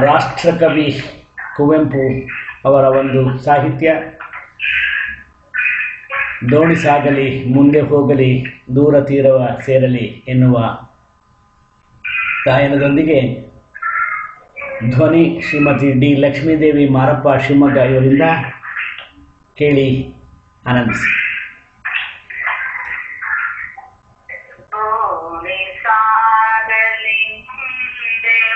ರಾಷ್ಟ್ರಕವಿ ಕುವೆಂಪು ಅವರ ಒಂದು ಸಾಹಿತ್ಯ. ದೋಣಿ ಸಾಗಲಿ, ಮುಂದೆ ಹೋಗಲಿ, ದೂರ ತೀರವ ಸೇರಲಿ ಎನ್ನುವ ಗಾಯನದೊಂದಿಗೆ ಧ್ವನಿ ಶ್ರೀಮತಿ ಡಿ ಲಕ್ಷ್ಮೀದೇವಿ ಮಾರಪ್ಪ ಶಿವಮೊಗ್ಗ ಇವರಿಂದ ಕೇಳಿ ಆನಂದಿಸಿ.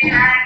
Thank you.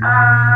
Uh...